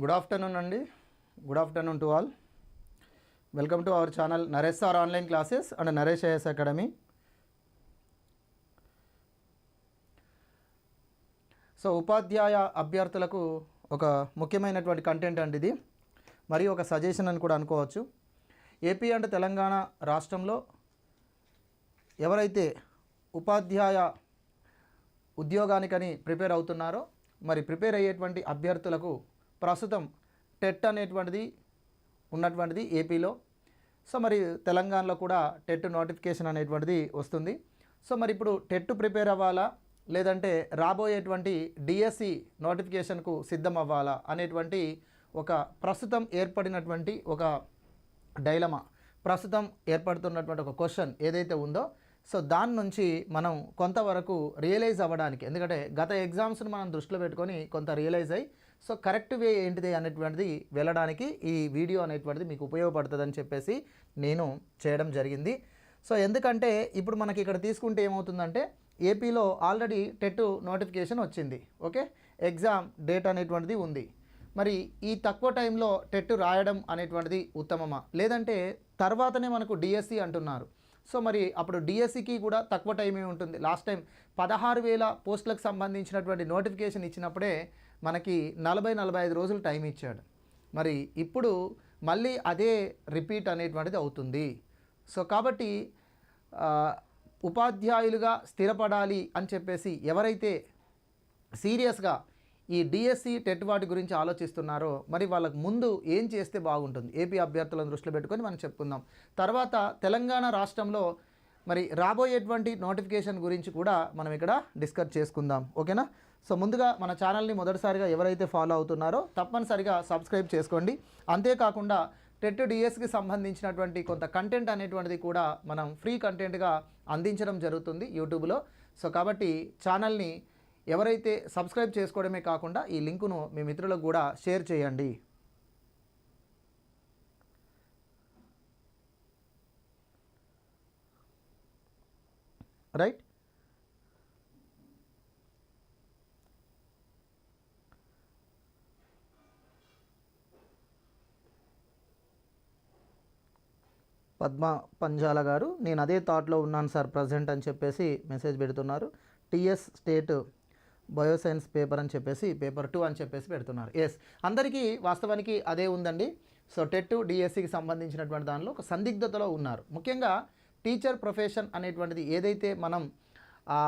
Good afternoon అండి good afternoon to all welcome to our channel Naresh sir online classes and Naresh IS academy so ఉపాధ్యాయ అభ్యర్థులకు ఒక ముఖ్యమైనటువంటి content అండి ఇది మరియు ఒక సజెషన్ అని కూడా అనుకోవచ్చు ఏపీ అండ్ తెలంగాణ రాష్ట్రంలో ఎవరైతే ఉపాధ్యాయ ఉద్యోగానికని ప్రిపేర్ అవుతున్నారో మరి ప్రిపేర్ అయ్యేటువంటి అభ్యర్థులకు ప్రస్తుతం టెట్ అనేటువంటిది ఉన్నటువంటిది ఏపీలో. సో మరి తెలంగాణలో కూడా టెట్ నోటిఫికేషన్ అనేటువంటిది వస్తుంది. సో మరి ఇప్పుడు టెట్ ప్రిపేర్ అవ్వాలా? లేదంటే రాబోయేటువంటి డిఎస్సి నోటిఫికేషన్కు సిద్ధం అవ్వాలా అనేటువంటి ఒక ప్రస్తుతం ఏర్పడినటువంటి ఒక డైలమా. ప్రస్తుతం ఏర్పడుతున్నటువంటి ఒక క్వశ్చన్ ఏదైతే ఉందో సో దాని నుంచి మనం కొంతవరకు రియలైజ్ అవ్వడానికి ఎందుకంటే గత ఎగ్జామ్స్ని మనం దృష్టిలో పెట్టుకొని కొంత రియలైజ్ అయ్యి సో కరెక్ట్ వే ఏంటిది అనేటువంటిది వెళ్ళడానికి ఈ వీడియో అనేటువంటిది మీకు ఉపయోగపడుతుందని చెప్పేసి నేను చేయడం జరిగింది. సో ఎందుకంటే ఇప్పుడు మనకి ఇక్కడ తీసుకుంటే ఏమవుతుందంటే ఏపీలో ఆల్రెడీ టెట్ నోటిఫికేషన్ వచ్చింది. ఓకే? ఎగ్జామ్ డేట్ అనేటువంటిది ఉంది. మరి ఈ తక్కువ టైంలో టెట్ రాయడం అనేటువంటిది ఉత్తమమా? లేదంటే తర్వాతనే మనకు డిఎస్సి అంటున్నారు. సో మరి అప్పుడు డిఎస్సికి కూడా తక్కువ టైమే ఉంటుంది. లాస్ట్ టైం పదహారు వేల పోస్టులకు సంబంధించినటువంటి నోటిఫికేషన్ ఇచ్చినప్పుడే మనకి నలభై నలభై ఐదు రోజులు టైం ఇచ్చాడు. మరి ఇప్పుడు మళ్ళీ అదే రిపీట్ అనేటువంటిది అవుతుంది. సో కాబట్టి ఉపాధ్యాయులుగా స్థిరపడాలి అని చెప్పేసి ఎవరైతే సీరియస్గా ఈ డిఎస్సి టెట్ వాటి గురించి ఆలోచిస్తున్నారో మరి వాళ్ళకు ముందు ఏం చేస్తే బాగుంటుంది? ఏపీ అభ్యర్థులను దృష్టిలో పెట్టుకొని మనం చెప్పుకుందాం. తర్వాత తెలంగాణ రాష్ట్రంలో మరి రాబోయేటువంటి నోటిఫికేషన్ గురించి కూడా మనం ఇక్కడ డిస్కస్ చేసుకుందాం. ఓకేనా? సో ముందుగా మన ఛానల్ని మొదటిసారిగా ఎవరైతే ఫాలో అవుతున్నారో తప్పనిసరిగా సబ్స్క్రైబ్ చేసుకోండి. అంతేకాకుండా టెట్ డిఎస్కి సంబంధించినటువంటి కొంత కంటెంట్ అనేటువంటిది కూడా మనం ఫ్రీ కంటెంట్గా అందించడం జరుగుతుంది యూట్యూబ్లో. సో కాబట్టి ఛానల్ని ఎవరైతే సబ్స్క్రైబ్ చేసుకోవడమే కాకుండా ఈ లింకును మీ మిత్రులకు కూడా షేర్ చేయండి. రైట్? పద్మ పంజాల గారు నేను అదే థాట్లో ఉన్నాను సార్ ప్రజెంట్ అని చెప్పేసి మెసేజ్ పెడుతున్నారు. టిఎస్ స్టేట్ బయోసైన్స్ పేపర్ అని చెప్పేసి పేపర్ టూ అని చెప్పేసి పెడుతున్నారు. ఎస్ అందరికీ వాస్తవానికి అదే ఉందండి. సో టెట్ డిఎస్సికి సంబంధించినటువంటి దానిలో ఒక సందిగ్ధతలో ఉన్నారు. ముఖ్యంగా టీచర్ ప్రొఫెషన్ అనేటువంటిది ఏదైతే మనం ఆ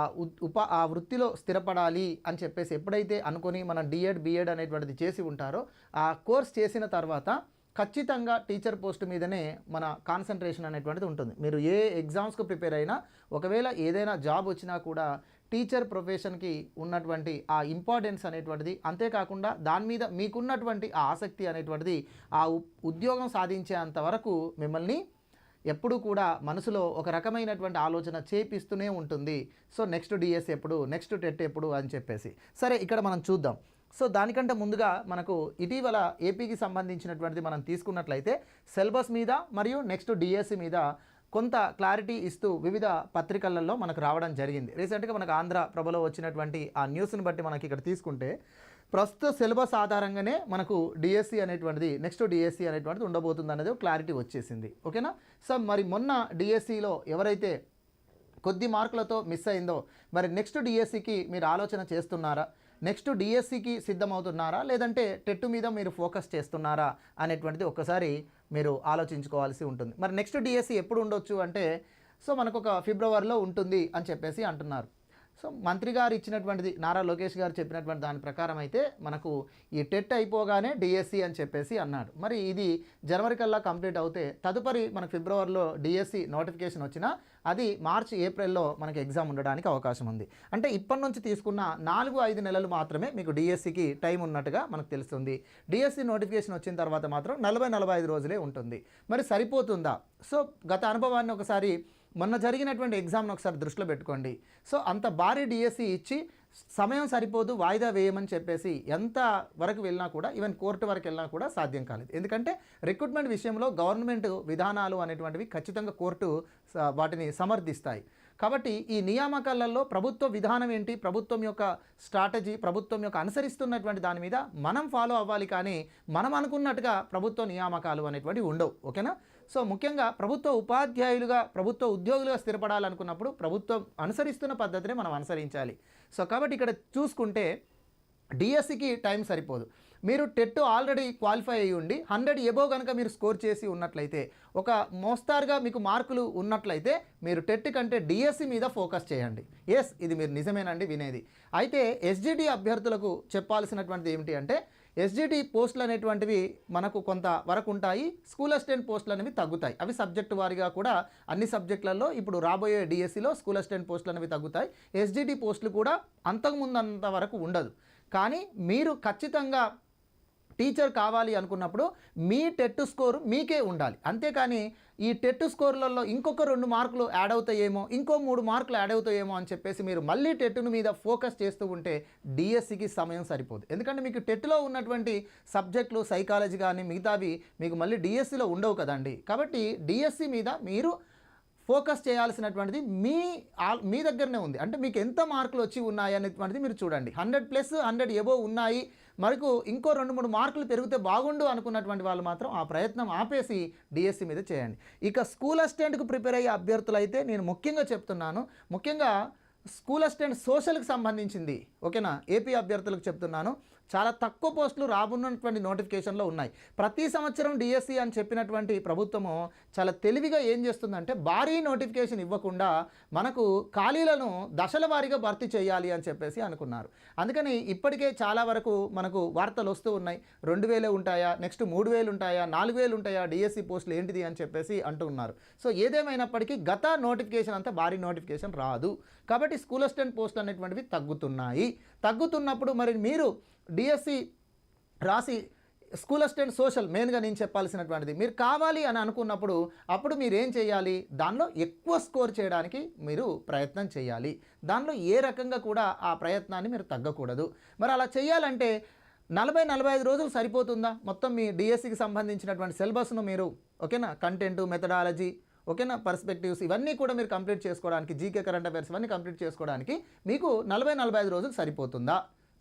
ఉప ఆ వృత్తిలో స్థిరపడాలి అని చెప్పేసి ఎప్పుడైతే అనుకొని మనం డిఎడ్ బిఎడ్ అనేటువంటిది చేసి ఉంటారో ఆ కోర్స్ చేసిన తర్వాత ఖచ్చితంగా టీచర్ పోస్ట్ మీదనే మన కాన్సన్ట్రేషన్ అనేటువంటిది ఉంటుంది. మీరు ఏ ఎగ్జామ్స్కు ప్రిపేర్ అయినా ఒకవేళ ఏదైనా జాబ్ వచ్చినా కూడా టీచర్ ప్రొఫెషన్కి ఉన్నటువంటి ఆ ఇంపార్టెన్స్ అనేటువంటిది అంతేకాకుండా దాని మీద మీకున్నటువంటి ఆ ఆసక్తి అనేటువంటిది ఆ ఉ- ఉద్యోగం సాధించేంత వరకు మిమ్మల్ని ఎప్పుడు కూడా మనసులో ఒక రకమైనటువంటి ఆలోచన చేపిస్తూనే ఉంటుంది. సో నెక్స్ట్ డిఎస్ ఎప్పుడు నెక్స్ట్ టెట్ ఎప్పుడు అని చెప్పేసి. సరే ఇక్కడ మనం చూద్దాం. సో దానికంటే ముందుగా మనకు ఇటీవల ఏపీకి సంబంధించినటువంటిది మనం తీసుకున్నట్లయితే సిలబస్ మీద మరియు నెక్స్ట్ డిఎస్సి మీద కొంత క్లారిటీ ఇస్తూ వివిధ పత్రికలలో మనకు రావడం జరిగింది. రీసెంట్గా మనకు ఆంధ్ర ప్రభలో వచ్చినటువంటి ఆ న్యూస్ని బట్టి మనకి ఇక్కడ తీసుకుంటే ప్రస్తుత సిలబస్ ఆధారంగానే మనకు డిఎస్సి అనేటువంటిది నెక్స్ట్ డిఎస్సి అనేటువంటిది ఉండబోతుంది అనేది క్లారిటీ వచ్చేసింది. ఓకేనా? సో మరి మొన్న డిఎస్సిలో ఎవరైతే కొద్ది మార్కులతో మిస్ అయిందో మరి నెక్స్ట్ డిఎస్సికి మీరు ఆలోచన చేస్తున్నారా? నెక్స్ట్ డిఎస్సికి సిద్ధమవుతున్నారా? లేదంటే టెట్ మీద మీరు ఫోకస్ చేస్తున్నారా? అనేటువంటిది ఒక్కసారి మీరు ఆలోచించుకోవాల్సి ఉంటుంది. మరి నెక్స్ట్ డిఎస్సి ఎప్పుడు ఉండొచ్చు అంటే సో మనకు ఒక ఫిబ్రవరిలో ఉంటుంది అని చెప్పేసి అంటున్నారు. సో మంత్రి గారు ఇచ్చినటువంటిది నారా లోకేష్ గారు చెప్పినటువంటి దాని ప్రకారం అయితే మనకు ఈ టెట్ అయిపోగానే డిఎస్సి అని చెప్పేసి అన్నాడు. మరి ఇది జనవరి కల్లా కంప్లీట్ అవుతే తదుపరి మనకు ఫిబ్రవరిలో డిఎస్సి నోటిఫికేషన్ వచ్చినా అది మార్చి ఏప్రిల్లో మనకి ఎగ్జామ్ ఉండడానికి అవకాశం ఉంది. అంటే ఇప్పటి నుంచి తీసుకున్న నాలుగు ఐదు నెలలు మాత్రమే మీకు డిఎస్సికి టైం ఉన్నట్టుగా మనకు తెలుస్తుంది. డిఎస్సి నోటిఫికేషన్ వచ్చిన తర్వాత మాత్రం నలభై నలభై ఐదు రోజులే ఉంటుంది. మరి సరిపోతుందా? సో గత అనుభవాన్ని ఒకసారి మొన్న జరిగినటువంటి ఎగ్జామ్ను ఒకసారి దృష్టిలో పెట్టుకోండి. సో అంత భారీ డిఎస్సి ఇచ్చి సమయం సరిపోదు వాయిదా వేయమని చెప్పేసి ఎంత వరకు వెళ్ళినా కూడా ఈవెన్ కోర్టు వరకు వెళ్ళినా కూడా సాధ్యం కాలేదు. ఎందుకంటే రిక్రూట్మెంట్ విషయంలో గవర్నమెంట్ విధానాలు అనేటువంటివి ఖచ్చితంగా కోర్టు వాటిని సమర్థిస్తాయి. కాబట్టి ఈ నియామకాలలో ప్రభుత్వ విధానం ఏంటి ప్రభుత్వం యొక్క స్ట్రాటజీ ప్రభుత్వం యొక్క అనుసరిస్తున్నటువంటి దాని మీద మనం ఫాలో అవ్వాలి కానీ మనం అనుకున్నట్టుగా ప్రభుత్వ నియామకాలు అనేటువంటివి ఉండవు. ఓకేనా? సో ముఖ్యంగా ప్రభుత్వ ఉపాధ్యాయులుగా ప్రభుత్వ ఉద్యోగులుగా స్థిరపడాలనుకున్నప్పుడు ప్రభుత్వం అనుసరిస్తున్న పద్ధతిని మనం అనుసరించాలి. సో కాబట్టి ఇక్కడ చూసుకుంటే డిఎస్సికి టైం సరిపోదు. మీరు టెట్ ఆల్రెడీ క్వాలిఫై అయ్యి ఉండి హండ్రెడ్ ఎబో కనుక మీరు స్కోర్ చేసి ఉన్నట్లయితే ఒక మోస్తారుగా మీకు మార్కులు ఉన్నట్లయితే మీరు టెట్ కంటే డిఎస్సి మీద ఫోకస్ చేయండి. ఎస్ ఇది మీరు నిజమేనండి వినేది. అయితే ఎస్జిడి అభ్యర్థులకు చెప్పాల్సినటువంటిది ఏమిటి అంటే ఎస్జిటి పోస్టులు అనేటువంటివి మనకు కొంత వరకు ఉంటాయి. స్కూల్ అసిస్టెంట్ పోస్టులు అనేవి తగ్గుతాయి. అవి సబ్జెక్టు వారిగా కూడా అన్ని సబ్జెక్టులలో ఇప్పుడు రాబోయే డిఎస్సిలో స్కూల్ అసిస్టెంట్ పోస్టులు అనేవి తగ్గుతాయి ఎస్జిటి పోస్టులు కూడా అంతకుముందంత వరకు ఉండదు. కానీ మీరు ఖచ్చితంగా టీచర్ కావాలి అనుకున్నప్పుడు మీ టెట్ స్కోర్ మీకే ఉండాలి. అంతేకాని ఈ టెట్ స్కోర్లలో ఇంకొక రెండు మార్కులు యాడ్ అవుతాయేమో ఇంకో మూడు మార్కులు యాడ్ అవుతాయేమో అని చెప్పేసి మీరు మళ్ళీ టెట్ను మీద ఫోకస్ చేస్తూ ఉంటే డిఎస్సికి సమయం సరిపోదు. ఎందుకంటే మీకు టెట్లో ఉన్నటువంటి సబ్జెక్టులు సైకాలజీ కానీ మిగతావి మీకు మళ్ళీ డిఎస్సిలో ఉండవు కదండి. కాబట్టి డిఎస్సి మీద మీరు ఫోకస్ చేయాల్సినటువంటిది మీ మీ దగ్గరనే ఉంది. అంటే మీకు ఎంత మార్కులు వచ్చి ఉన్నాయి అనేటువంటిది మీరు చూడండి. హండ్రెడ్ ప్లస్ హండ్రెడ్ ఎబో ఉన్నాయి. మరకు ఇంకో రెండు మూడు మార్కులు పెరిగితే బాగుండు అనుకున్నటువంటి వాళ్ళు మాత్రం ఆ ప్రయత్నం ఆపేసి డిఎస్సి మీద చేయండి. ఇక స్కూల్ అసిస్టెంట్కు ప్రిపేర్ అయ్యే అభ్యర్థులు అయితే నేను ముఖ్యంగా చెప్తున్నాను. ముఖ్యంగా స్కూల్ అసిస్టెంట్ సోషల్కి సంబంధించింది. ఓకేనా? ఏపీ అభ్యర్థులకు చెప్తున్నాను. చాలా తక్కువ పోస్టులు రాబోన్నటువంటి నోటిఫికేషన్లో ఉన్నాయి. ప్రతి సంవత్సరం డిఎస్సి అని చెప్పినటువంటి ప్రభుత్వము చాలా తెలివిగా ఏం చేస్తుందంటే భారీ నోటిఫికేషన్ ఇవ్వకుండా మనకు ఖాళీలను దశల వారీగా భర్తీ చేయాలి అని చెప్పేసి అనుకున్నారు. అందుకని ఇప్పటికే చాలా వరకు మనకు వార్తలు వస్తూ ఉన్నాయి. రెండు వేలే ఉంటాయా నెక్స్ట్ మూడు వేలు ఉంటాయా నాలుగు వేలు ఉంటాయా డిఎస్సి పోస్టులు ఏంటిది అని చెప్పేసి అంటున్నారు సో ఏదేమైనప్పటికీ గత నోటిఫికేషన్ అంతా భారీ నోటిఫికేషన్ రాదు. కాబట్టి స్కూల్ అసిస్టెంట్ పోస్టులు అనేటువంటివి తగ్గుతున్నాయి. తగ్గుతున్నప్పుడు మరి మీరు డిఎస్సి రాసి స్కూల్ అసిస్టెంట్ సోషల్ మెయిన్గా నేను చెప్పాల్సినటువంటిది. మీరు కావాలి అని అనుకున్నప్పుడు అప్పుడు మీరు ఏం చేయాలి? దానిలో ఎక్కువ స్కోర్ చేయడానికి మీరు ప్రయత్నం చేయాలి. దానిలో ఏ రకంగా కూడా ఆ ప్రయత్నాన్ని మీరు తగ్గకూడదు. మరి అలా చేయాలంటే నలభై నలభై ఐదు రోజులు సరిపోతుందా? మొత్తం మీ డిఎస్సికి సంబంధించినటువంటి సిలబస్ను మీరు ఓకేనా? కంటెంట్ మెథడాలజీ ఓకేనా? పర్స్పెక్టివ్స్ ఇవన్నీ కూడా మీరు కంప్లీట్ చేసుకోవడానికి జీకే కరెంట్ అఫైర్స్ ఇవన్నీ కంప్లీట్ చేసుకోవడానికి మీకు నలభై నలభై ఐదు రోజులు సరిపోతుందా?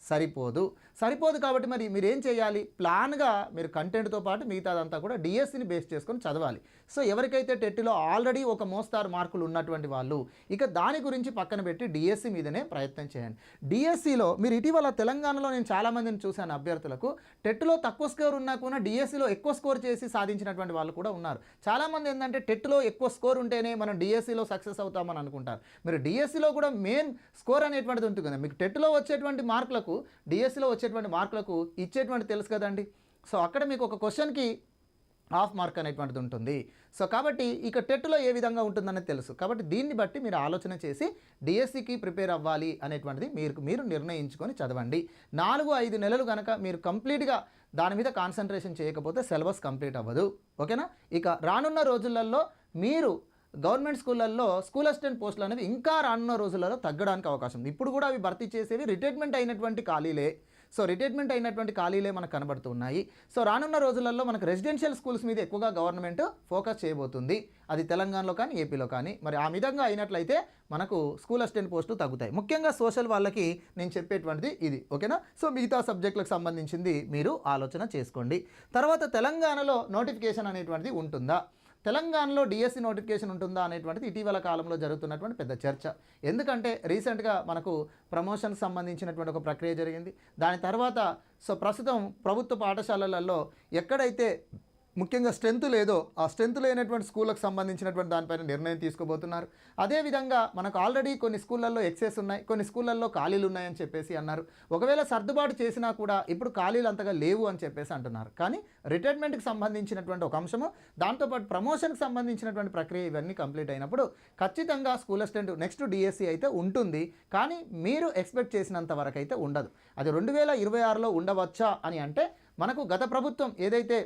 సరిపోదు. సరిపోదు కాబట్టి మరి మీరు ఏం చేయాలి? ప్లాన్గా మీరు కంటెంట్తో పాటు మిగతాదంతా కూడా డిఎస్సిని బేస్ చేసుకొని చదవాలి. సో ఎవరికైతే టెట్లో ఆల్రెడీ ఒక మోస్తారు మార్కులు ఉన్నటువంటి వాళ్ళు ఇక దాని గురించి పక్కన పెట్టి డిఎస్సి మీదనే ప్రయత్నం చేయండి. డిఎస్సిలో మీరు ఇటీవల తెలంగాణలో నేను చాలామందిని చూశాను అభ్యర్థులకు. టెట్లో తక్కువ స్కోర్ ఉన్నా కూడా డిఎస్సిలో ఎక్కువ స్కోర్ చేసి సాధించినటువంటి వాళ్ళు కూడా ఉన్నారు. చాలామంది ఏంటంటే టెట్లో ఎక్కువ స్కోర్ ఉంటేనే మనం డిఎస్సిలో సక్సెస్ అవుతామని అనుకుంటారు. మీరు డిఎస్సిలో కూడా మెయిన్ స్కోర్ అనేటువంటిది ఉంటుంది కదా మీకు టెట్లో వచ్చేటువంటి మార్కులకు మార్కులకు డిఎస్సిలో వచ్చేటువంటి మార్కులకు ఇచ్చేటువంటి తెలుసు కదండి. సో అక్కడ మీకు ఒక క్వశ్చన్కి హాఫ్ మార్క్ అనేటువంటిది ఉంటుంది. సో కాబట్టి ఇక టెట్లో ఏ విధంగా ఉంటుందనేది తెలుసు. కాబట్టి దీన్ని బట్టి మీరు ఆలోచన చేసి డిఎస్సికి ప్రిపేర్ అవ్వాలి అనేటువంటిది మీరు మీరు నిర్ణయించుకొని చదవండి. నాలుగు ఐదు నెలలు కనుక మీరు కంప్లీట్గా దాని మీద కాన్సన్ట్రేషన్ చేయకపోతే సిలబస్ కంప్లీట్ అవ్వదు. ఓకేనా? ఇక రానున్న రోజులలో మీరు గవర్నమెంట్ స్కూళ్ళల్లో స్కూల్ అసిస్టెంట్ పోస్టులు అనేవి ఇంకా రానున్న రోజులలో తగ్గడానికి అవకాశం ఉంది. ఇప్పుడు కూడా అవి భర్తీ చేసేవి రిటైర్మెంట్ అయినటువంటి ఖాళీలే. సో రిటైర్మెంట్ అయినటువంటి ఖాళీలే మనకు కనబడుతున్నాయి. సో రానున్న రోజులలో మనకు రెసిడెన్షియల్ స్కూల్స్ మీద ఎక్కువగా గవర్నమెంట్ ఫోకస్ చేయబోతుంది. అది తెలంగాణలో కానీ ఏపీలో కానీ. మరి ఆ విధంగా అయినట్లయితే మనకు స్కూల్ అసిస్టెంట్ పోస్టులు తగ్గుతాయి. ముఖ్యంగా సోషల్ వాళ్ళకి నేను చెప్పేటువంటిది ఇది. ఓకేనా? సో మిగతా సబ్జెక్టులకు సంబంధించింది మీరు ఆలోచన చేసుకోండి. తర్వాత తెలంగాణలో నోటిఫికేషన్ అనేటువంటిది ఉంటుందా? తెలంగాణలో డిఎస్సి నోటిఫికేషన్ ఉంటుందా అనేటువంటిది ఇటీవల కాలంలో జరుగుతున్నటువంటి పెద్ద చర్చ. ఎందుకంటే రీసెంట్గా మనకు ప్రమోషన్ సంబంధించినటువంటి ఒక ప్రక్రియ జరిగింది. దాని తర్వాత సో ప్రస్తుతం ప్రభుత్వ పాఠశాలలలో ఎక్కడైతే ముఖ్యంగా స్ట్రెంత్ లేదో ఆ స్ట్రెంత్ లేనటువంటి స్కూళ్ళకు సంబంధించినటువంటి దానిపైన నిర్ణయం తీసుకోబోతున్నారు. అదేవిధంగా మనకు ఆల్రెడీ కొన్ని స్కూళ్ళల్లో ఎక్సెస్ ఉన్నాయి కొన్ని స్కూళ్ళల్లో ఖాళీలు ఉన్నాయని చెప్పేసి అన్నారు. ఒకవేళ సర్దుబాటు చేసినా కూడా ఇప్పుడు ఖాళీలు అంతగా లేవు అని చెప్పేసి అంటున్నారు. కానీ రిటైర్మెంట్కి సంబంధించినటువంటి ఒక అంశము దాంతోపాటు ప్రమోషన్కి సంబంధించినటువంటి ప్రక్రియ ఇవన్నీ కంప్లీట్ అయినప్పుడు ఖచ్చితంగా స్కూల్ అసిస్టెంట్ నెక్స్ట్ డిఎస్సి అయితే ఉంటుంది. కానీ మీరు ఎక్స్పెక్ట్ చేసినంత వరకు అయితే ఉండదు. అది రెండు వేల ఇరవై ఆరులో ఉండవచ్చా అని అంటే మనకు గత ప్రభుత్వం ఏదైతే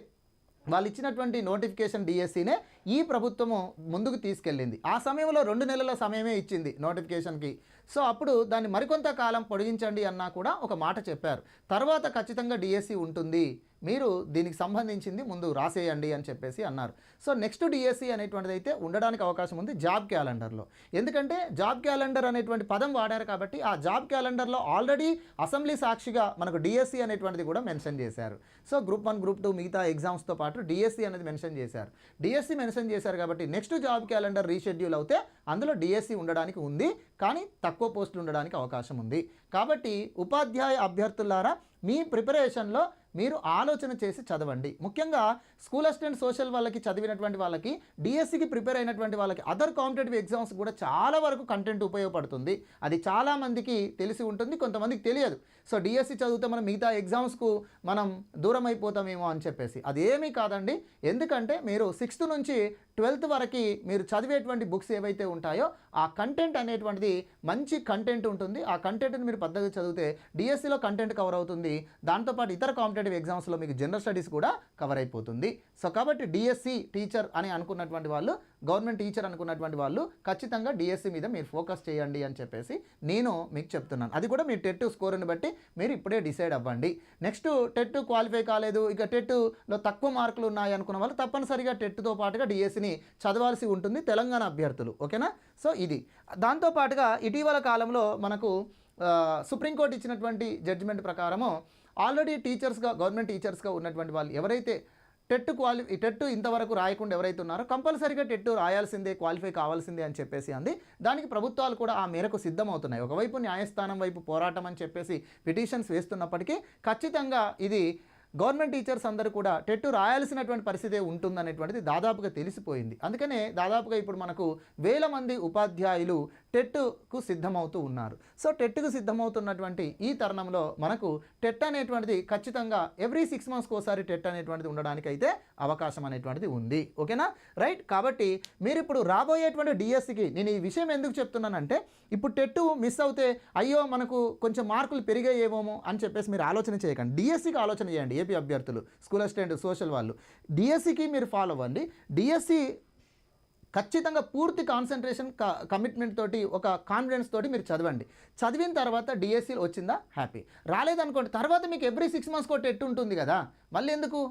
వాళ్ళు ఇచ్చినటువంటి నోటిఫికేషన్ డిఎస్సినే ఈ ప్రభుత్వము ముందుకు తీసుకెళ్ళింది. ఆ సమయంలో రెండు నెలల సమయమే ఇచ్చింది నోటిఫికేషన్కి. సో అప్పుడు దాన్ని మరికొంత కాలం పొడిగించండి అన్నా కూడా ఒక మాట చెప్పారు. తర్వాత ఖచ్చితంగా డిఎస్సి ఉంటుంది. మీరు దీనికి సంబంధించింది ముందు రాసేయండి అని చెప్పేసి అన్నారు. సో నెక్స్ట్ డిఎస్సి అనేటువంటిది అయితే ఉండడానికి అవకాశం ఉంది జాబ్ క్యాలెండర్లో. ఎందుకంటే జాబ్ క్యాలెండర్ అనేటువంటి పదం వాడారు కాబట్టి ఆ జాబ్ క్యాలెండర్లో ఆల్రెడీ అసెంబ్లీ సాక్షిగా మనకు డిఎస్సి అనేటువంటిది కూడా మెన్షన్ చేశారు. So group one group two మిగతా ఎగ్జామ్స్తో పాటు డిఎస్సి అనేది మెన్షన్ చేశారు. డిఎస్సి మెన్షన్ చేశారు కాబట్టి నెక్స్ట్ జాబ్ క్యాలెండర్ రీషెడ్యూల్ అవుతే అందులో డిఎస్సి ఉండడానికి ఉంది. కానీ తక్కువ పోస్టులు ఉండడానికి అవకాశం ఉంది. కాబట్టి ఉపాధ్యాయ అభ్యర్థులారా మీ ప్రిపరేషన్లో మీరు ఆలోచన చేసి చదవండి. ముఖ్యంగా స్కూల్ అసిస్టెంట్ సోషల్ వాళ్ళకి చదివినటువంటి వాళ్ళకి డిఎస్సికి ప్రిపేర్ అయినటువంటి వాళ్ళకి అదర్ కాంపిటేటివ్ ఎగ్జామ్స్ కూడా చాలా వరకు కంటెంట్ ఉపయోగపడుతుంది. అది చాలామందికి తెలిసి ఉంటుంది కొంతమందికి తెలియదు. సో డిఎస్సి చదివితే మనం మిగతా ఎగ్జామ్స్కు మనం దూరం అయిపోతామేమో అని చెప్పేసి. అది ఏమీ కాదండి. ఎందుకంటే మీరు సిక్స్త్ నుంచి ట్వెల్త్ వరకు మీరు చదివేటువంటి బుక్స్ ఏవైతే ఉంటాయో ఆ కంటెంట్ అనేటువంటిది మంచి కంటెంట్ ఉంటుంది. ఆ కంటెంట్ని మీరు పెద్దగా చదివితే డిఎస్సిలో కంటెంట్ కవర్ అవుతుంది. దాంతోపాటు ఇతర కాంపిటేటివ్ ఎగ్జామ్స్లో మీకు జనరల్ స్టడీస్ కూడా కవర్ అయిపోతుంది. సో కాబట్టి డిఎస్సి టీచర్ అని అనుకున్నటువంటి వాళ్ళు గవర్నమెంట్ టీచర్ అనుకున్నటువంటి వాళ్ళు ఖచ్చితంగా డిఎస్సి మీద మీరు ఫోకస్ చేయండి అని చెప్పేసి నేను మీకు చెప్తున్నాను. అది కూడా మీ టెట్ స్కోర్ని బట్టి మీరు ఇప్పుడే డిసైడ్ అవ్వండి. నెక్స్ట్ టెట్ క్వాలిఫై కాలేదు ఇక టెట్లో తక్కువ మార్కులు ఉన్నాయి అనుకున్న వాళ్ళు తప్పనిసరిగా టెట్తో పాటుగా డిఎస్సిని చదవాల్సి ఉంటుంది తెలంగాణ అభ్యర్థులు. ఓకేనా? సో ఇది. దాంతోపాటుగా ఇటీవల కాలంలో మనకు సుప్రీంకోర్టు ఇచ్చినటువంటి జడ్జిమెంట్ ప్రకారము ఆల్రెడీ టీచర్స్గా గవర్నమెంట్ టీచర్స్గా ఉన్నటువంటి వాళ్ళు ఎవరైతే టెట్ క్వాలి టెట్ ఇంతవరకు రాయకుండా ఎవరైతే ఉన్నారో కంపల్సరీగా టెట్ రాయాల్సిందే క్వాలిఫై కావాల్సిందే అని చెప్పేసి అంది. దానికి ప్రభుత్వాలు కూడా ఆ మేరకు సిద్ధమవుతున్నాయి. ఒకవైపు న్యాయస్థానం వైపు పోరాటం అని చెప్పేసి పిటిషన్స్ వేస్తున్నప్పటికీ ఖచ్చితంగా ఇది గవర్నమెంట్ టీచర్స్ అందరూ కూడా టెట్టు రాయాల్సినటువంటి పరిస్థితి ఉంటుందనేటువంటిది దాదాపుగా తెలిసిపోయింది. అందుకనే దాదాపుగా ఇప్పుడు మనకు వేల మంది ఉపాధ్యాయులు టెట్కు సిద్ధమవుతూ ఉన్నారు. సో టెట్కు సిద్ధమవుతున్నటువంటి ఈ తరుణంలో మనకు టెట్ అనేటువంటిది ఖచ్చితంగా ఎవ్రీ సిక్స్ మంత్స్కి ఒకసారి టెట్ అనేటువంటిది ఉండడానికి అయితే అవకాశం అనేటువంటిది ఉంది. ఓకేనా? రైట్? కాబట్టి మీరు ఇప్పుడు రాబోయేటువంటి డిఎస్సికి నేను ఈ విషయం ఎందుకు చెప్తున్నానంటే ఇప్పుడు టెట్ మిస్ అవుతే అయ్యో మనకు కొంచెం మార్కులు పెరిగాయేమో అని చెప్పేసి మీరు ఆలోచన చేయకండి. డిఎస్సికి ఆలోచన చేయండి ఏపీ అభ్యర్థులు స్కూల్ అసిస్టెంట్ సోషల్ వాళ్ళు. డిఎస్సికి మీరు ఫాలో అవ్వండి. డిఎస్సి ఖచ్చితంగా పూర్తి కాన్సన్ట్రేషన్ కమిట్మెంట్ తోటి ఒక కాన్ఫిడెన్స్ తోటి మీరు చదవండి. చదివిన తర్వాత డిఎస్సీలు వచ్చిందా? హ్యాపీ రాలేదనుకోండి తర్వాత మీకు ఎవ్రీ సిక్స్ మంత్స్ కొట్టి ఎట్టు ఉంటుంది కదా? మళ్ళీ ఎందుకు?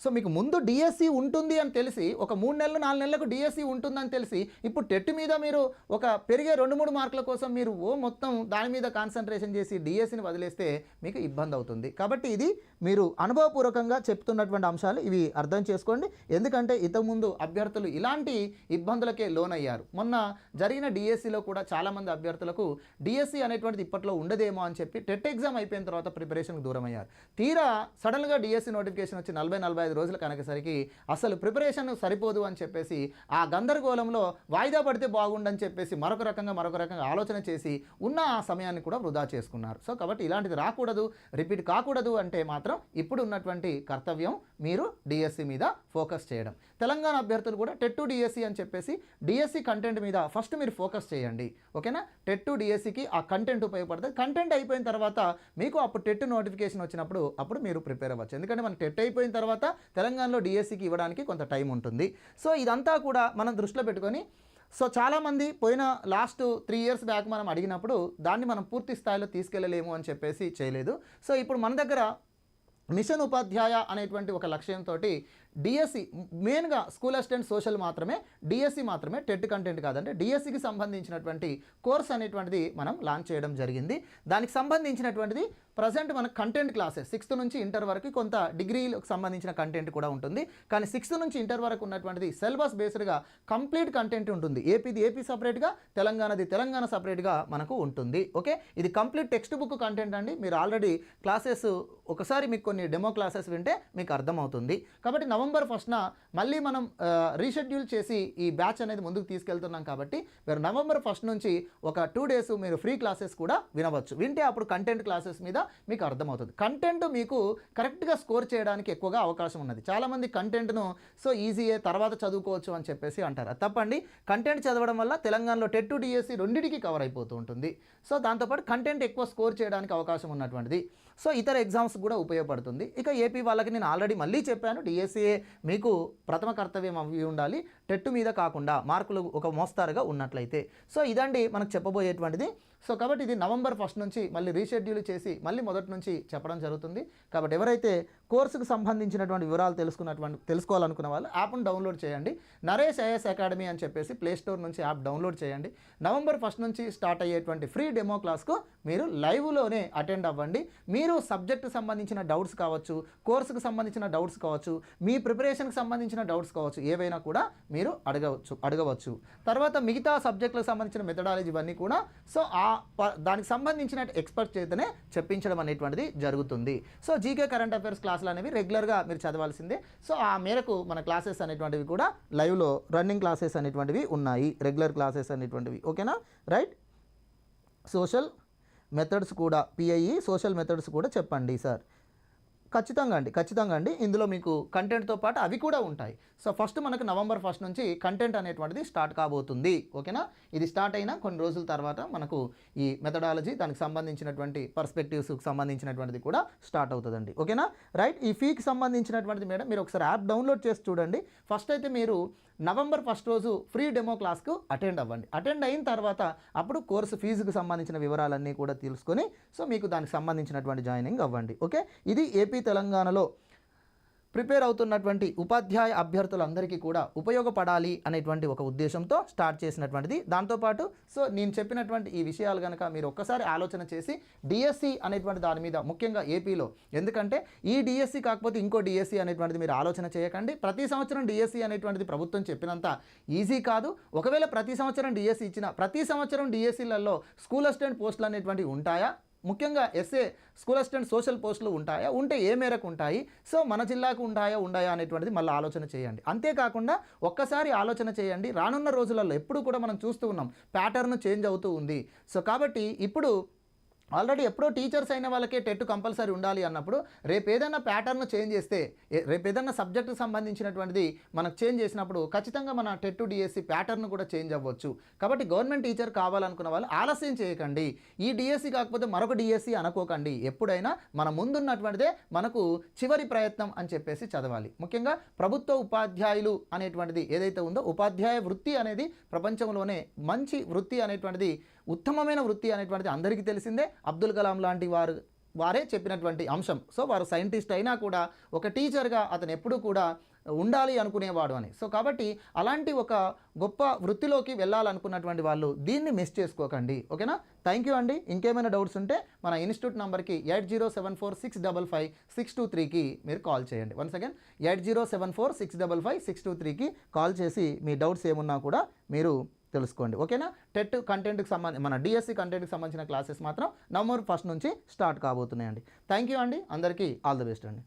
సో మీకు ముందు డిఎస్సి ఉంటుంది అని తెలిసి ఒక మూడు నెలలు నాలుగు నెలలకు డిఎస్సి ఉంటుందని తెలిసి ఇప్పుడు టెట్ మీద మీరు ఒక పెరిగే రెండు మూడు మార్కుల కోసం మీరు ఓ మొత్తం దాని మీద కాన్సన్ట్రేషన్ చేసి డిఎస్సిని వదిలేస్తే మీకు ఇబ్బంది అవుతుంది. కాబట్టి ఇది మీరు అనుభవపూర్వకంగా చెప్తున్నటువంటి అంశాలు. ఇవి అర్థం చేసుకోండి. ఎందుకంటే ఇంతకుముందు అభ్యర్థులు ఇలాంటి ఇబ్బందులకే లోనయ్యారు. మొన్న జరిగిన డిఎస్సిలో కూడా చాలామంది అభ్యర్థులకు డిఎస్సి అనేటువంటిది ఇప్పట్లో ఉండదేమో అని చెప్పి టెట్ ఎగ్జామ్ అయిపోయిన తర్వాత ప్రిపరేషన్కి దూరం అయ్యారు తీరా సడన్గా డిఎస్సి నోటిఫికేషన్ వచ్చి నలభై నలభై ఐదు రోజులు కనకసరికి అసలు ప్రిపరేషన్ సరిపోదు అని చెప్పేసి ఆ గందరగోళంలో వాయిదా పడితే బాగుండని చెప్పేసి మరొక రకంగా మరొక రకంగా ఆలోచన చేసి ఉన్న ఆ సమయాన్ని కూడా వృధా చేసుకున్నారు. సో కాబట్టి ఇలాంటిది రాకూడదు రిపీట్ కాకూడదు అంటే మాత్రం ఇప్పుడు ఉన్నటువంటి కర్తవ్యం మీరు డిఎస్సి మీద ఫోకస్ చేయడం. తెలంగాణ అభ్యర్థులు కూడా టెట్ టు డిఎస్సి అని చెప్పేసి డిఎస్సి కంటెంట్ మీద ఫస్ట్ మీరు ఫోకస్ చేయండి. ఓకేనా? టెట్ టు డిఎస్సికి ఆ కంటెంట్ ఉపయోగపడుతుంది. కంటెంట్ అయిపోయిన తర్వాత మీకు అప్పుడు టెట్ నోటిఫికేషన్ వచ్చినప్పుడు అప్పుడు మీరు ప్రిపేర్ అవ్వచ్చు. ఎందుకంటే మన టెట్ అయిపోయిన తర్వాత తెలంగాణలో డిఎస్సికి ఇవ్వడానికి కొంత టైం ఉంటుంది. సో ఇదంతా కూడా మనం దృష్టిలో పెట్టుకొని సో చాలామంది పోయిన లాస్ట్ త్రీ ఇయర్స్ బ్యాక్ మనం అడిగినప్పుడు దాన్ని మనం పూర్తి స్థాయిలో తీసుకెళ్ళలేము అని చెప్పేసి చేయలేదు. సో ఇప్పుడు మన దగ్గర మిషన్ ఉపాధ్యాయ అనేటువంటి ఒక లక్ష్యంతో డిఎస్సి మెయిన్గా స్కూల్ అసిస్టెంట్ సోషల్ మాత్రమే డిఎస్సి మాత్రమే టెట్ కంటెంట్ కాదంటే డిఎస్సికి సంబంధించినటువంటి కోర్స్ అనేటువంటిది మనం లాంచ్ చేయడం జరిగింది. దానికి సంబంధించినటువంటిది ప్రజెంట్ మన కంటెంట్ క్లాసెస్ సిక్స్త్ నుంచి ఇంటర్ వరకు కొంత డిగ్రీలకు సంబంధించిన కంటెంట్ కూడా ఉంటుంది. కానీ సిక్స్త్ నుంచి ఇంటర్ వరకు ఉన్నటువంటిది సిలబస్ బేస్డ్గా కంప్లీట్ కంటెంట్ ఉంటుంది. ఏపీది ఏపీ సపరేట్గా తెలంగాణది తెలంగాణ సపరేట్గా మనకు ఉంటుంది. ఓకే? ఇది కంప్లీట్ టెక్స్ట్ బుక్ కంటెంట్ అండి. మీరు ఆల్రెడీ క్లాసెస్ ఒకసారి మీకు కొన్ని డెమో క్లాసెస్ వింటే మీకు అర్థమవుతుంది. కాబట్టి నవంబర్ ఫస్ట్న మళ్ళీ మనం రీషెడ్యూల్ చేసి ఈ బ్యాచ్ అనేది ముందుకు తీసుకెళ్తున్నాం కాబట్టి మీరు నవంబర్ ఫస్ట్ నుంచి ఒక టూ డేస్ మీరు ఫ్రీ క్లాసెస్ కూడా వినవచ్చు. వింటే అప్పుడు కంటెంట్ క్లాసెస్ మీద మీకు అర్థమవుతుంది. కంటెంట్ మీకు కరెక్ట్గా స్కోర్ చేయడానికి ఎక్కువగా అవకాశం ఉన్నది. చాలామంది కంటెంట్ను సో ఈజీయే తర్వాత చదువుకోవచ్చు అని చెప్పేసి అంటారు. తప్పండి. కంటెంట్ చదవడం వల్ల తెలంగాణలో టెట్ టు డిఎస్సి రెండింటికి కవర్ అయిపోతూ ఉంటుంది. సో దాంతోపాటు కంటెంట్ ఎక్కువ స్కోర్ చేయడానికి అవకాశం ఉన్నటువంటిది. సో ఇతర ఎగ్జామ్స్ కూడా ఉపయోగపడుతుంది. ఇక ఏపీ వాళ్ళకి నేను ఆల్రెడీ మళ్ళీ చెప్పాను. డిఎస్సీఏ మీకు ప్రథమ కర్తవ్యం అవి ఉండాలి. టెట్టు మీద కాకుండా మార్కులు ఒక మోస్తారుగా ఉన్నట్లయితే. సో ఇదండి మనకు చెప్పబోయేటువంటిది. సో కాబట్టి ఇది నవంబర్ ఫస్ట్ నుంచి మళ్ళీ రీషెడ్యూల్ చేసి మళ్ళీ మొదటి నుంచి చెప్పడం జరుగుతుంది. కాబట్టి ఎవరైతే కోర్సుకు సంబంధించినటువంటి వివరాలు తెలుసుకున్నటువంటి తెలుసుకోవాలనుకున్న వాళ్ళు యాప్ను డౌన్లోడ్ చేయండి. నరేష్ ఐఎస్ అకాడమీ అని చెప్పేసి ప్లేస్టోర్ నుంచి యాప్ డౌన్లోడ్ చేయండి. నవంబర్ ఫస్ట్ నుంచి స్టార్ట్ అయ్యేటువంటి ఫ్రీ డెమో క్లాస్కు మీరు లైవ్లోనే అటెండ్ అవ్వండి. మీరు సబ్జెక్టు సంబంధించిన డౌట్స్ కావచ్చు కోర్సుకు సంబంధించిన డౌట్స్ కావచ్చు మీ ప్రిపరేషన్కి సంబంధించిన డౌట్స్ కావచ్చు ఏవైనా కూడా మీరు అడగవచ్చు అడగవచ్చు. తర్వాత మిగతా సబ్జెక్టులకు సంబంధించిన మెథడాలజీ ఇవన్నీ కూడా. సో ఆ దానికి సంబంధించిన ఎక్స్పర్ట్ చేతనే చెప్పించడం అనేటువంటిది జరుగుతుంది. సో జీకే కరెంట్ అఫైర్స్ క్లాసులు అనేవి రెగ్యులర్గా మీరు చదవాల్సిందే. సో ఆ మేరకు మన క్లాసెస్ అనేటువంటివి కూడా లైవ్లో రన్నింగ్ క్లాసెస్ అనేటువంటివి ఉన్నాయి. రెగ్యులర్ క్లాసెస్ అనేటువంటివి. ఓకేనా? రైట్ సోషల్ మెథడ్స్ కూడా పిఐఈ సోషల్ మెథడ్స్ కూడా చెప్పండి సార్ ఖచ్చితంగా అండి ఖచ్చితంగా అండి. ఇందులో మీకు కంటెంట్తో పాటు అవి కూడా ఉంటాయి. సో ఫస్ట్ మనకు నవంబర్ ఫస్ట్ నుంచి కంటెంట్ అనేటువంటిది స్టార్ట్ కాబోతుంది. ఓకేనా? ఇది స్టార్ట్ అయిన కొన్ని రోజుల తర్వాత మనకు ఈ మెథడాలజీ దానికి సంబంధించినటువంటి పర్స్పెక్టివ్స్కి సంబంధించినటువంటిది కూడా స్టార్ట్ అవుతుందండి. ఓకేనా? రైట్? ఈ ఫీకి సంబంధించినటువంటిది మేడం మీరు ఒకసారి యాప్ డౌన్లోడ్ చేసి చూడండి. ఫస్ట్ అయితే మీరు నవంబర్ ఫస్ట్ రోజు ఫ్రీ డెమో క్లాస్కు అటెండ్ అవ్వండి. అటెండ్ అయిన తర్వాత అప్పుడు కోర్సు ఫీజుకు సంబంధించిన వివరాలన్నీ కూడా తెలుసుకొని సో మీకు దానికి సంబంధించినటువంటి జాయినింగ్ అవ్వండి. ఓకే? ఇది ఏపీ తెలంగాణలో ప్రిపేర్ అవుతున్నటువంటి ఉపాధ్యాయ అభ్యర్థులందరికీ కూడా ఉపయోగపడాలి అనేటువంటి ఒక ఉద్దేశంతో స్టార్ట్ చేసినటువంటిది. దాంతోపాటు సో నేను చెప్పినటువంటి ఈ విషయాలు కనుక మీరు ఒక్కసారి ఆలోచన చేసి డిఎస్సి అనేటువంటి దాని మీద ముఖ్యంగా ఏపీలో ఎందుకంటే ఈ డిఎస్సి కాకపోతే ఇంకో డిఎస్సి అనేటువంటిది మీరు ఆలోచన చేయకండి. ప్రతి సంవత్సరం డిఎస్సి అనేటువంటిది ప్రభుత్వం చెప్పినంత ఈజీ కాదు. ఒకవేళ ప్రతి సంవత్సరం డిఎస్సి ఇచ్చిన ప్రతి సంవత్సరం డిఎస్సిలలో స్కూల్ అసిస్టెంట్ పోస్టులు అనేటువంటివి ఉంటాయా? ముఖ్యంగా ఎస్ఏ స్కూల్ అసిస్టెంట్ సోషల్ పోస్టులు ఉంటాయా? ఉంటే ఏ మేరకు ఉంటాయి? సో మన జిల్లాకు ఉంటాయా ఉండాయా అనేటువంటిది మళ్ళీ ఆలోచన చేయండి. అంతేకాకుండా ఒక్కసారి ఆలోచన చేయండి. రానున్న రోజులలో ఎప్పుడు కూడా మనం చూస్తూ ఉన్నాం ప్యాటర్న్ చేంజ్ అవుతూ ఉంది. సో కాబట్టి ఇప్పుడు ఆల్రెడీ ఎప్పుడో టీచర్స్ అయిన వాళ్ళకే టెట్ కంపల్సరీ ఉండాలి అన్నప్పుడు రేపు ఏదైనా ప్యాటర్న్ చేంజ్ చేస్తే రేపు ఏదైనా సబ్జెక్టుకు సంబంధించినటువంటిది మనకు చేంజ్ చేసినప్పుడు ఖచ్చితంగా మన టెట్ డిఎస్సి ప్యాటర్న్ కూడా చేంజ్ అవ్వచ్చు. కాబట్టి గవర్నమెంట్ టీచర్ కావాలనుకున్న వాళ్ళు ఆలస్యం చేయకండి. ఈ డిఎస్సి కాకపోతే మరొక డిఎస్సి అనుకోకండి. ఎప్పుడైనా మన ముందున్నటువంటిదే మనకు చివరి ప్రయత్నం అని చెప్పేసి చదవాలి. ముఖ్యంగా ప్రభుత్వ ఉపాధ్యాయులు అనేటువంటిది ఏదైతే ఉందో ఉపాధ్యాయ వృత్తి అనేది ప్రపంచంలోనే మంచి వృత్తి అనేటువంటిది ఉత్తమమైన వృత్తి అనేటువంటిది అందరికీ తెలిసిందే. అబ్దుల్ కలాం లాంటి వారు వారే చెప్పినటువంటి అంశం. సో వారు సైంటిస్ట్ అయినా కూడా ఒక టీచర్గా అతను ఎప్పుడూ కూడా ఉండాలి అనుకునేవాడు అని. సో కాబట్టి అలాంటి ఒక గొప్ప వృత్తిలోకి వెళ్ళాలనుకున్నటువంటి వాళ్ళు దీన్ని మిస్ చేసుకోకండి. ఓకేనా? థ్యాంక్ యూ అండి. ఇంకేమైనా డౌట్స్ ఉంటే మన ఇన్స్టిట్యూట్ నెంబర్కి eight zero seven four six double five six two త్రీకి మీరు కాల్ చేయండి. Once again eight zero seven four six double five six two త్రీకి కాల్ చేసి మీ డౌట్స్ ఏమున్నా కూడా మీరు తెలుసుకోండి. ఓకేనా? టెట్ కంటెంట్కి సంబంధించి మన డిఎస్సి కంటెంట్కి సంబంధించిన క్లాసెస్ మాత్రం నవంబర్ ఫస్ట్ నుంచి స్టార్ట్ కాబోతున్నాయండి. థ్యాంక్ యూ అండి. అందరికీ ఆల్ ద బెస్ట్ అండి.